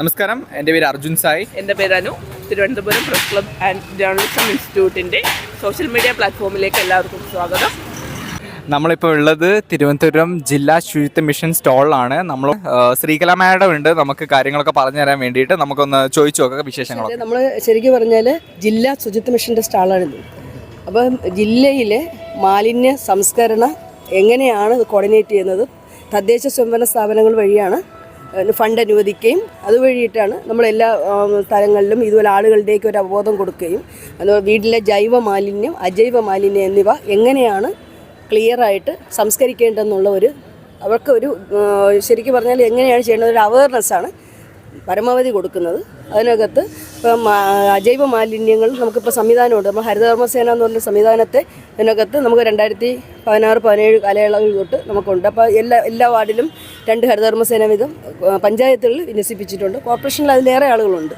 നമസ്കാരം. എന്റെ പേര് അർജുൻ സായി. എന്റെ പേര് Anu. Thiruvananthapuram press club and journalism ഇൻസ്റ്റിറ്റ്യൂട്ടിന്റെ സോഷ്യൽ മീഡിയ പ്ലാറ്റ്ഫോമിലേക്ക് എല്ലാവർക്കും സ്വാഗതം. നമ്മളിപ്പോൾ ഉള്ളത് തിരുവനന്തപുരം ജില്ലാ ശുചിത്വ മിഷൻ സ്റ്റോളിലാണ്. നമ്മൾ ശ്രീകല മാഡം ഉണ്ട്. നമുക്ക് കാര്യങ്ങളൊക്കെ പറഞ്ഞു തരാൻ വേണ്ടിയിട്ട് നമുക്കൊന്ന് ചോദിച്ചു നോക്കാം വിശേഷങ്ങളൊക്കെ. നമ്മൾ ശരിക്കും പറഞ്ഞാൽ ജില്ലാ ശുചിത്വ മിഷന്റെ സ്റ്റാളാണിത്. അപ്പം ജില്ലയിലെ മാലിന്യ സംസ്കരണം എങ്ങനെയാണ് ഇത് കോർഡിനേറ്റ് ചെയ്യുന്നത്? തദ്ദേശ സ്വയംഭരണ സ്ഥാപനങ്ങൾ വഴിയാണ് ഫണ്ട് അനുവദിക്കുകയും അതുവഴിയിട്ടാണ് നമ്മളെല്ലാ സ്ഥലങ്ങളിലും ഇതുപോലെ ആളുകളുടെയൊക്കെ ഒരു അവബോധം കൊടുക്കുകയും അതുപോലെ വീട്ടിലെ ജൈവ മാലിന്യം അജൈവ മാലിന്യം എന്നിവ എങ്ങനെയാണ് ക്ലിയറായിട്ട് സംസ്കരിക്കേണ്ടതെന്നുള്ള ഒരു അവർക്ക് ഒരു ശരിക്കും പറഞ്ഞാൽ എങ്ങനെയാണ് ചെയ്യേണ്ടത്? ഒരു അവയർനെസ്സാണ് പരമാവധി കൊടുക്കുന്നത്. അതിനകത്ത് ഇപ്പം അജൈവ മാലിന്യങ്ങൾ നമുക്കിപ്പോൾ സംവിധാനമുണ്ട്. നമ്മൾ ഹരിതകർമ്മസേന എന്ന് പറഞ്ഞ സംവിധാനത്തെ ഇതിനകത്ത് നമുക്ക് രണ്ടായിരത്തി പതിനാറ് പതിനേഴ് കാലയളവിൽ തൊട്ട് നമുക്കുണ്ട്. അപ്പോൾ എല്ലാ എല്ലാ വാർഡിലും രണ്ട് ഹരിതകർമ്മസേന വീതം പഞ്ചായത്തുകളിൽ വിന്യസിപ്പിച്ചിട്ടുണ്ട്. കോർപ്പറേഷനിൽ അതിലേറെ ആളുകളുണ്ട്.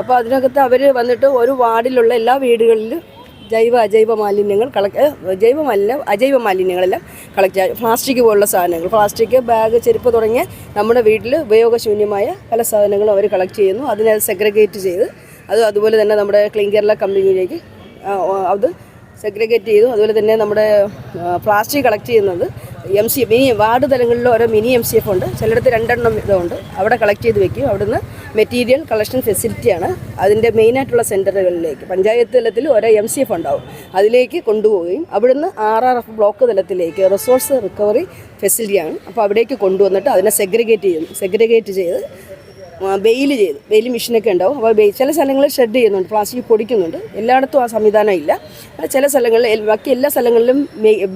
അപ്പോൾ അതിനകത്ത് അവർ വന്നിട്ട് ഒരു വാർഡിലുള്ള എല്ലാ വീടുകളിലും ജൈവ അജൈവ മാലിന്യങ്ങൾ കളക്ട് ജൈവ മാലിന്യം അജൈവ മാലിന്യങ്ങളെല്ലാം കളക്ട് ചെയ്യുക പ്ലാസ്റ്റിക് പോലുള്ള സാധനങ്ങൾ പ്ലാസ്റ്റിക് ബാഗ് ചെരുപ്പ് തുടങ്ങിയ നമ്മുടെ വീട്ടിൽ ഉപയോഗശൂന്യമായ പല സാധനങ്ങളും അവർ കളക്ട് ചെയ്യുന്നു. അതിനെ സെഗ്രിഗേറ്റ് ചെയ്ത് അത് അതുപോലെ തന്നെ നമ്മുടെ ക്ലീൻ കേരള കമ്പനിയിലേക്ക് അത് സെഗ്രിഗേറ്റ് ചെയ്തു. അതുപോലെ തന്നെ നമ്മുടെ പ്ലാസ്റ്റിക് കളക്ട് ചെയ്യുന്നത് എം സി മിനി വാർഡ് തലങ്ങളിൽ ഓരോ മിനി എം സി എഫ് ഉണ്ട്. ചിലയിടത്ത് രണ്ടെണ്ണം ഇതുണ്ട്. അവിടെ കളക്ട് ചെയ്ത് വെക്കും. അവിടുന്ന് മെറ്റീരിയൽ കളക്ഷൻ ഫെസിലിറ്റിയാണ് അതിന്റെ മെയിനായിട്ടുള്ള സെന്ററുകളിലേക്ക് പഞ്ചായത്ത് തലത്തിൽ ഓരോ എം സി എഫ് ഉണ്ടാവും. അതിലേക്ക് കൊണ്ടുപോവുകയും അവിടുന്ന് ആർ ആർ എഫ് ബ്ലോക്ക് തലത്തിലേക്ക് റിസോഴ്സ് റിക്കവറി ഫെസിലിറ്റിയാണ് അപ്പോൾ അവിടേക്ക് കൊണ്ടുവന്നിട്ട് അതിനെ സെഗ്രിഗേറ്റ് ചെയ്യുന്നു. സെഗ്രിഗേറ്റ് ചെയ്ത് ബെയിൽ ചെയ്തു. ബെയിൽ മെഷീനൊക്കെ ഉണ്ടാവും. അപ്പോൾ ചില സ്ഥലങ്ങളിൽ ഷെഡ് ചെയ്യുന്നുണ്ട്. പ്ലാസ്റ്റിക് പൊടിക്കുന്നുണ്ട്. എല്ലായിടത്തും ആ സംവിധാനം ഇല്ല. ചില സ്ഥലങ്ങളിൽ ബാക്കി എല്ലാ സ്ഥലങ്ങളിലും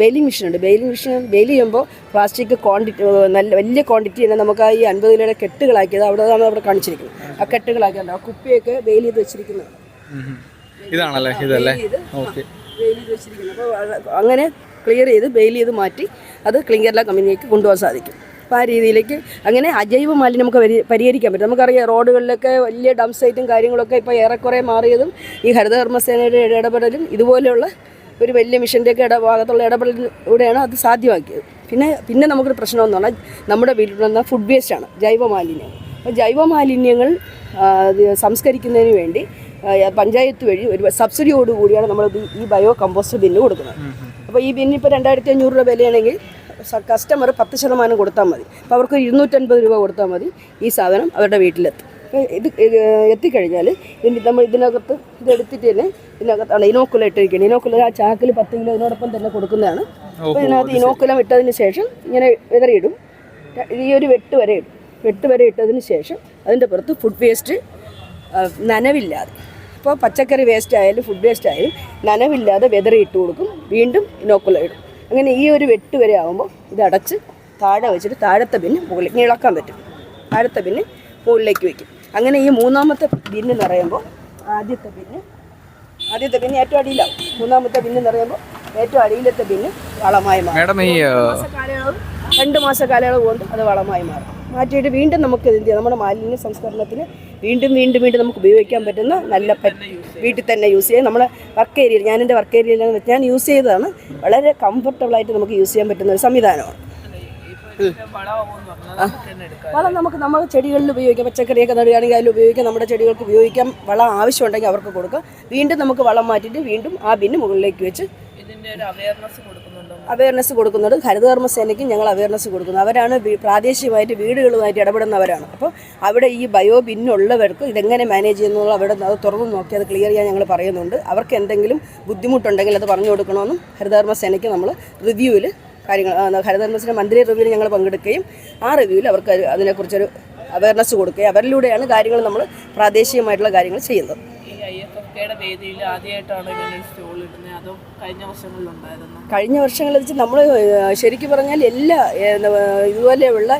ബെയിലിംഗ് മെഷീനുണ്ട് ബെയിലിംഗ് മെഷീൻ ബെയിൽ ചെയ്യുമ്പോൾ പ്ലാസ്റ്റിക് ക്വാണ്ടിറ്റി നല്ല വലിയ ക്വാണ്ടിറ്റി തന്നെ നമുക്ക് ആ ഈ അൻപത് കിലോയുടെ കെട്ടുകളാക്കിയത് അവിടെ നമ്മൾ അവിടെ കാണിച്ചിരിക്കുന്നത് ആ കെട്ടുകളാക്കിയത് ആ കുപ്പിയൊക്കെ ബെയിൽ ചെയ്ത് വെച്ചിരിക്കുന്നത്. ഇതാണല്ലേ? ഇതല്ലേ? ഓക്കെ അങ്ങനെ ക്ലിയർ ചെയ്ത് ബെയിൽ ചെയ്ത് മാറ്റി അത് ക്ലിങ്കർല കമ്പനിയിലേക്ക് കൊണ്ടുപോകാൻ സാധിക്കും. അപ്പോൾ ആ രീതിയിലേക്ക് അങ്ങനെ അജൈവ മാലിന്യം നമുക്ക് പരിഹരിക്കാൻ പറ്റും. നമുക്കറിയാം റോഡുകളിലൊക്കെ വലിയ ഡം സൈറ്റും കാര്യങ്ങളൊക്കെ ഇപ്പോൾ ഏറെക്കുറെ മാറിയതും ഈ ഹരിതകർമ്മസേനയുടെ ഇടപെടലും ഇതുപോലെയുള്ള ഒരു വലിയ മിഷന്റെയൊക്കെ ഇട ഭാഗത്തുള്ള ഇടപെടലിലൂടെയാണ് അത് സാധ്യമാക്കിയത്. പിന്നെ പിന്നെ നമുക്കൊരു പ്രശ്നം എന്ന് പറഞ്ഞാൽ നമ്മുടെ വീട്ടിൽ നിന്ന് ഫുഡ് വേസ്റ്റാണ് ജൈവ മാലിന്യം അപ്പോൾ ജൈവ മാലിന്യങ്ങൾ സംസ്കരിക്കുന്നതിന് വേണ്ടി പഞ്ചായത്ത് വഴി ഒരു സബ്സിഡിയോടുകൂടിയാണ് നമ്മൾ ഈ ബയോ കമ്പോസ്റ്റ് ബില്ല് കൊടുക്കുന്നത്. അപ്പോൾ ഈ ബിന്നിപ്പോൾ രണ്ടായിരത്തി അഞ്ഞൂറ് രൂപ വിലയാണെങ്കിൽ കസ്റ്റമർ പത്ത് ശതമാനം കൊടുത്താൽ മതി. അപ്പോൾ അവർക്ക് ഇരുന്നൂറ്റൻപത് രൂപ കൊടുത്താൽ മതി ഈ സാധനം അവരുടെ വീട്ടിലെത്തും. അപ്പോൾ ഇത് ഇത് എത്തിക്കഴിഞ്ഞാൽ ഇതിന് നമ്മൾ ഇതിനകത്ത് ഇതെടുത്തിട്ട് തന്നെ ഇതിനകത്താണ് ഇനോക്കുലം ഇട്ടിരിക്കുന്നത്. ഇനോക്കുലം ആ ചാക്കിൽ പത്ത് കിലോ ഇതിനോടൊപ്പം തന്നെ കൊടുക്കുന്നതാണ്. അപ്പോൾ ഇതിനകത്ത് ഇനോക്കുലം ഇട്ടതിന് ശേഷം ഇങ്ങനെ വിതറിയിടും. ഈ ഒരു വെട്ട് വരെ ഇടും. വെട്ട് വരെ ഇട്ടതിന് ശേഷം അതിന്റെ പുറത്ത് ഫുഡ് വേസ്റ്റ് നനവില്ലാതെ. ഇപ്പോൾ പച്ചക്കറി വേസ്റ്റ് ആയാലും ഫുഡ് വേസ്റ്റ് ആയാലും നനവില്ലാതെ വെതറി ഇട്ട് കൊടുക്കും. വീണ്ടും ഇനോക്കുലം ഇടും. അങ്ങനെ ഈ ഒരു വെട്ട് വരെ ആകുമ്പോൾ ഇത് അടച്ച് താഴെ വെച്ചിട്ട് താഴത്തെ ബിന്ന് മുകളിലേക്ക് ഇളക്കാൻ പറ്റും. താഴത്തെ ബിന്ന് മുകളിലേക്ക് വയ്ക്കും അങ്ങനെ ഈ മൂന്നാമത്തെ ബിന്ന് നിറയുമ്പോൾ ആദ്യത്തെ ബിന്ന് ആദ്യത്തെ ബിന്ന് ഏറ്റവും അടിയിലാവും. മൂന്നാമത്തെ ബിന്ന് നിറയുമ്പോൾ ഏറ്റവും അടിയിലത്തെ ബിന്ന് വളമായി മാറും. മാസ കാലയളവ് രണ്ട് മാസ കാലയളവ് കൊണ്ട് അത് വളമായി മാറും. മാറ്റിയിട്ട് വീണ്ടും നമുക്ക് എന്ത് ചെയ്യാം? നമ്മുടെ മാലിന്യ സംസ്കരണത്തിന് വീണ്ടും വീണ്ടും വീണ്ടും നമുക്ക് ഉപയോഗിക്കാൻ പറ്റുന്ന നല്ല വീട്ടിൽ തന്നെ യൂസ് ചെയ്യാം. നമ്മുടെ വർക്ക് ഏരിയയിൽ ഞാൻ എന്റെ വർക്ക് ഏരിയയിലാണ് ഞാൻ യൂസ് ചെയ്തതാണ്. വളരെ കംഫർട്ടബിളായിട്ട് നമുക്ക് യൂസ് ചെയ്യാൻ പറ്റുന്ന ഒരു സംവിധാനമാണ്. വളം നമുക്ക് നമ്മൾ ചെടികളിൽ ഉപയോഗിക്കാം. പച്ചക്കറിയൊക്കെ നടുകയാണെങ്കിൽ അതിൽ ഉപയോഗിക്കാം. നമ്മുടെ ചെടികൾക്ക് ഉപയോഗിക്കാം. വളം ആവശ്യമുണ്ടെങ്കിൽ അവർക്ക് കൊടുക്കാം. വീണ്ടും നമുക്ക് വളം മാറ്റിയിട്ട് വീണ്ടും ആ ബിന്ന് മുകളിലേക്ക് വെച്ച് ഇതിന്റെ ഒരു അവയർനെസ് കൊടുക്കുന്നുണ്ടോ അവയർനെസ് കൊടുക്കുന്നത് ഹരിതകർമ്മസേനയ്ക്കും ഞങ്ങൾ അവയർനെസ് കൊടുക്കുന്നു. അവരാണ് പ്രാദേശികമായിട്ട് വീടുകളുമായിട്ട് ഇടപെടുന്നവരാണ്. അപ്പോൾ അവിടെ ഈ ബയോ ബിന്നുള്ളവർക്ക് ഇതെങ്ങനെ മാനേജ് ചെയ്യുന്നുള്ള അവിടെ അത് തുറന്നു നോക്കി അത് ക്ലിയർ ചെയ്യാൻ ഞങ്ങൾ പറയുന്നുണ്ട്. അവർക്ക് എന്തെങ്കിലും ബുദ്ധിമുട്ടുണ്ടെങ്കിൽ അത് പറഞ്ഞു കൊടുക്കണമെന്നും ഹരിതകർമ്മസേനയ്ക്ക് നമ്മൾ റിവ്യൂവിൽ കാര്യങ്ങൾ ഹരിതകർമ്മസേന മന്ത്രി റിവ്യൂവിൽ ഞങ്ങൾ പങ്കെടുക്കുകയും ആ റിവ്യൂവിൽ അവർക്ക് അത് അതിനെക്കുറിച്ചൊരു അവയർനെസ് കൊടുക്കുകയും അവരിലൂടെയാണ് കാര്യങ്ങൾ നമ്മൾ പ്രാദേശികമായിട്ടുള്ള കാര്യങ്ങൾ ചെയ്യുന്നത്. എഫ് വേദിയിൽ ആദ്യമായിട്ടാണ് ഇങ്ങനെ സ്റ്റോൾ കഴിഞ്ഞ വർഷങ്ങളിലുണ്ടായിരുന്നു? കഴിഞ്ഞ വർഷങ്ങളിൽ വെച്ച് നമ്മൾ ശരിക്കും പറഞ്ഞാൽ എല്ലാ ഇതുപോലെയുള്ള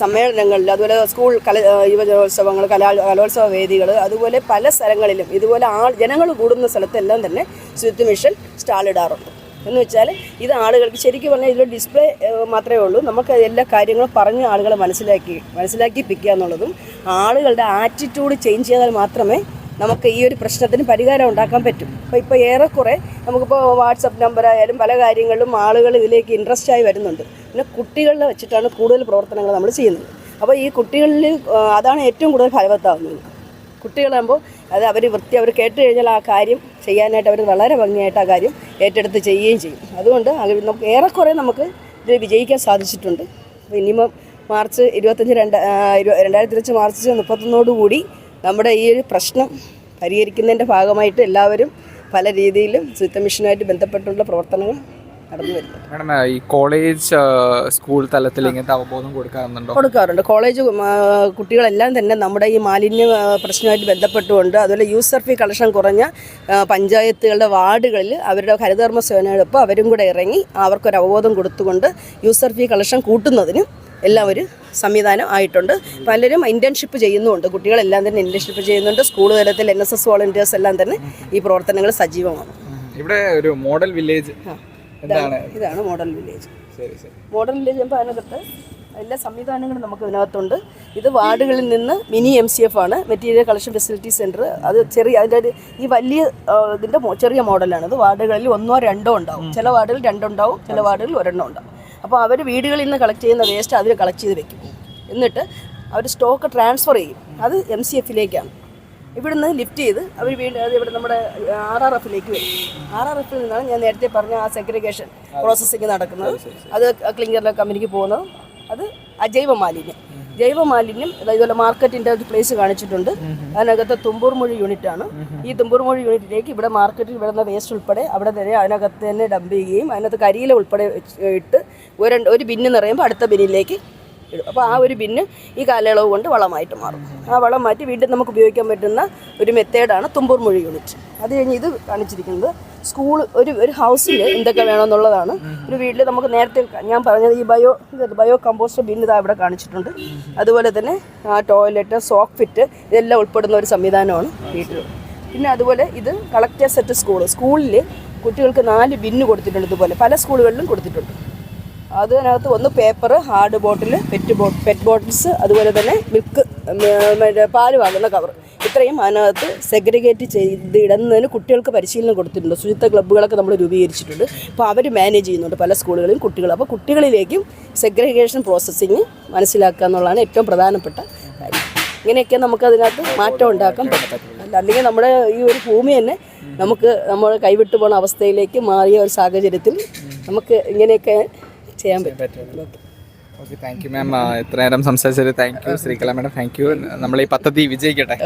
സമ്മേളനങ്ങളിൽ അതുപോലെ സ്കൂൾ കല യുവജനോത്സവങ്ങൾ കലാ കലോത്സവ വേദികൾ അതുപോലെ പല സ്ഥലങ്ങളിലും ഇതുപോലെ ആൾ ജനങ്ങൾ കൂടുന്ന സ്ഥലത്തെല്ലാം തന്നെ ശുചിത്വ മിഷൻ സ്റ്റാളിടാറുണ്ട് എന്ന് വെച്ചാൽ ഇത് ആളുകൾക്ക് ശരിക്കും പറഞ്ഞാൽ ഇതിൽ ഡിസ്പ്ലേ മാത്രമേ ഉള്ളൂ. നമുക്ക് എല്ലാ കാര്യങ്ങളും പറഞ്ഞ് ആളുകളെ മനസ്സിലാക്കി മനസ്സിലാക്കിപ്പിക്കുക എന്നുള്ളതും ആളുകളുടെ ആറ്റിറ്റ്യൂഡ് ചേഞ്ച് ചെയ്താൽ മാത്രമേ നമുക്ക് ഈ ഒരു പ്രശ്നത്തിന് പരിഹാരം ഉണ്ടാക്കാൻ പറ്റും. അപ്പോൾ ഇപ്പോൾ ഏറെക്കുറെ നമുക്കിപ്പോൾ വാട്സപ്പ് നമ്പർ ആയാലും പല കാര്യങ്ങളിലും ആളുകൾ ഇതിലേക്ക് ഇൻട്രസ്റ്റ് ആയി വരുന്നുണ്ട്. പിന്നെ കുട്ടികളെ വെച്ചിട്ടാണ് കൂടുതൽ പ്രവർത്തനങ്ങൾ നമ്മൾ ചെയ്യുന്നത്. അപ്പോൾ ഈ കുട്ടികളിൽ അതാണ് ഏറ്റവും കൂടുതൽ ഫലവത്താവുന്നത്. കുട്ടികളാകുമ്പോൾ അത് അവർ വൃത്തി അവർ കേട്ട് കഴിഞ്ഞാൽ ആ കാര്യം ചെയ്യാനായിട്ട് അവർ വളരെ ഭംഗിയായിട്ട് ആ കാര്യം ഏറ്റെടുത്ത് ചെയ്യുകയും ചെയ്യും. അതുകൊണ്ട് അത് നമുക്ക് ഏറെക്കുറെ നമുക്ക് ഇതിൽ വിജയിക്കാൻ സാധിച്ചിട്ടുണ്ട്. അപ്പോൾ ഇനിമ മാർച്ച് ഇരുപത്തഞ്ച് രണ്ട് രണ്ടായിരത്തി ഇരുപത്തി മാർച്ച് മുപ്പത്തൊന്നോടുകൂടി നമ്മുടെ ഈ ഒരു പ്രശ്നം പരിഹരിക്കുന്നതിന്റെ ഭാഗമായിട്ട് എല്ലാവരും പല രീതിയിലും ശുചിത്വ മിഷനുമായിട്ട് ബന്ധപ്പെട്ടുള്ള പ്രവർത്തനങ്ങൾ മാഡം ഈ കോളേജ് സ്കൂൾ തലത്തിൽ ഇങ്ങനത്തെ അവബോധം കൊടുക്കാറുണ്ടോ? കൊടുക്കാറുണ്ട്. കോളേജ് കുട്ടികളെല്ലാം തന്നെ നമ്മുടെ ഈ മാലിന്യ പ്രശ്നമായിട്ട് ബന്ധപ്പെട്ടുകൊണ്ട് അതുപോലെ യൂസർ ഫീ കളക്ഷൻ കുറഞ്ഞ പഞ്ചായത്തുകളുടെ വാർഡുകളിൽ അവരുടെ ഹരിതകർമ്മ സേനയോടൊപ്പം അവരും കൂടെ ഇറങ്ങി അവർക്കൊരു അവബോധം കൊടുത്തുകൊണ്ട് യൂസർ ഫീ കളക്ഷൻ കൂട്ടുന്നതിന് എല്ലാം ഒരു സംവിധാനം ആയിട്ടുണ്ട്. പലരും ഇന്റേൺഷിപ്പ് ചെയ്യുന്നുമുണ്ട്. കുട്ടികളെല്ലാം തന്നെ ഇന്റേൺഷിപ്പ് ചെയ്യുന്നുണ്ട്. സ്കൂൾ തലത്തിൽ എൻ എസ് എസ് വോളണ്ടിയേഴ്സ് എല്ലാം തന്നെ ഈ പ്രവർത്തനങ്ങൾ സജീവമാണ്. ഇവിടെ ഒരു മോഡൽ വില്ലേജ് ഇതാണ് മോഡൽ വില്ലേജ് മോഡൽ വില്ലേജ് ആകുമ്പോൾ അതിനകത്ത് എല്ലാ സംവിധാനങ്ങളും നമുക്ക് ഇതിനകത്തുണ്ട്. ഇത് വാർഡുകളിൽ നിന്ന് മിനി എം സി എഫ് ആണ്. മെറ്റീരിയൽ കളക്ഷൻ ഫെസിലിറ്റി സെന്റർ അത് ചെറിയ അതിന്റെ ഈ വലിയ ഇതിന്റെ ചെറിയ മോഡലാണ് ഇത് വാർഡുകളിൽ ഒന്നോ രണ്ടോ ഉണ്ടാവും. ചില വാർഡുകളിൽ രണ്ടുണ്ടാവും ചില വാർഡുകളിൽ ഒരെണ്ണം ഉണ്ടാവും. അപ്പോൾ അവർ വീടുകളിൽ നിന്ന് കളക്ട് ചെയ്യുന്ന വേസ്റ്റ് അതിൽ കളക്ട് ചെയ്ത് വെക്കും. എന്നിട്ട് അവർ സ്റ്റോക്ക് ട്രാൻസ്ഫർ ചെയ്യും. അത് എം സി എഫിലേക്കാണ് ഇവിടുന്ന് ലിഫ്റ്റ് ചെയ്ത് അവർ വീണ്ടും അത് ഇവിടെ നമ്മുടെ ആർ ആർ എഫിലേക്ക് വരും. ആർ ആർ എഫിൽ നിന്നാണ് ഞാൻ നേരത്തെ പറഞ്ഞ ആ സെഗ്രിഗേഷൻ പ്രോസസ്സിങ് നടക്കുന്നത്. അത് ക്ലിങ്കറിലെ കമ്പനിക്ക് പോകുന്നത് അത് അജൈവ മാലിന്യം. ജൈവ മാലിന്യം മാർക്കറ്റിന്റെ ഇതുപോലെ മാർക്കറ്റിന്റെ ഒരു പ്ലേസ് കാണിച്ചിട്ടുണ്ട്. അതിനകത്ത് തുമ്പൂർമൊഴി യൂണിറ്റ് ആണ്. ഈ തുമ്പൂർമൊഴി യൂണിറ്റിലേക്ക് ഇവിടെ മാർക്കറ്റിൽ വരുന്ന വേസ്റ്റ് ഉൾപ്പെടെ അവിടെ തന്നെ അതിനകത്ത് തന്നെ ഡംപ് ചെയ്യുകയും അതിനകത്ത് കരിയില ഉൾപ്പെടെ ഇട്ട് ഒരു ഒരു ബിന്ന് നിറയുമ്പോൾ അടുത്ത ബിന്നിലേക്ക് ഇടും അപ്പോൾ ആ ഒരു ബിന്ന് ഈ കാലയളവ് കൊണ്ട് വളമായിട്ട് മാറും. ആ വളം മാറ്റി വീണ്ടും നമുക്ക് ഉപയോഗിക്കാൻ പറ്റുന്ന ഒരു മെത്തേഡാണ് തുമ്പൂർ മൊഴി യൂണിറ്റ്. അത് കഴിഞ്ഞ് ഇത് കാണിച്ചിരിക്കുന്നത് സ്കൂൾ ഒരു ഒരു ഹൗസിൽ എന്തൊക്കെ വേണമെന്നുള്ളതാണ്. ഒരു വീട്ടിൽ നമുക്ക് നേരത്തെ ഞാൻ പറഞ്ഞത് ഈ ബയോ ബയോ കമ്പോസ്റ്റ് ബിൻ ഇതാ ഇവിടെ കാണിച്ചിട്ടുണ്ട്. അതുപോലെ തന്നെ ടോയ്ലറ്റ് സോക്ക് ഫിറ്റ് ഇതെല്ലാം ഉൾപ്പെടുന്ന ഒരു സംവിധാനമാണ് വീട്ടിൽ പിന്നെ അതുപോലെ ഇത് കളക്ടർ സെറ്റ് സ്കൂൾ സ്കൂളിൽ കുട്ടികൾക്ക് നാല് ബിന്ന് കൊടുത്തിട്ടുണ്ട് ഇതുപോലെ. പല സ്കൂളുകളിലും കൊടുത്തിട്ടുണ്ട്. അതിനകത്ത് ഒന്ന് പേപ്പർ ഹാർഡ് ബോട്ടിൽ പെറ്റ് ബോ പെറ്റ് ബോട്ടിൽസ് അതുപോലെ തന്നെ മിൽക്ക് പാൽ വാങ്ങുന്ന കവർ ഇത്രയും അതിനകത്ത് സെഗ്രിഗേറ്റ് ചെയ്ത് ഇടുന്നതിന് കുട്ടികൾക്ക് പരിശീലനം കൊടുത്തിട്ടുണ്ട്. ശുചിത്വ ക്ലബ്ബുകളൊക്കെ നമ്മൾ രൂപീകരിച്ചിട്ടുണ്ട്. അപ്പോൾ അവർ മാനേജ് ചെയ്യുന്നുണ്ട് പല സ്കൂളുകളിലും കുട്ടികൾ അപ്പോൾ കുട്ടികളിലേക്കും സെഗ്രിഗേഷൻ പ്രോസസ്സിങ് മനസ്സിലാക്കുക എന്നുള്ളതാണ് ഏറ്റവും പ്രധാനപ്പെട്ട കാര്യം. ഇങ്ങനെയൊക്കെ നമുക്ക് അതിനകത്ത് മാറ്റം ഉണ്ടാക്കാൻ പറ്റും. അല്ല അല്ലെങ്കിൽ നമ്മുടെ ഈ ഒരു ഭൂമി തന്നെ നമുക്ക് നമ്മൾ കൈവിട്ടു പോണ അവസ്ഥയിലേക്ക് മാറിയ ഒരു സാഹചര്യത്തിൽ നമുക്ക് ഇങ്ങനെയൊക്കെ ചെയ്യാൻ പറ്റും. ഓക്കെ താങ്ക് യു മാം ഇത്ര നേരം സംസാരിച്ചത് thank you Sreekala madam. Thank you നമ്മൾ ഈ പദ്ധതി വിജയിക്കട്ടെ.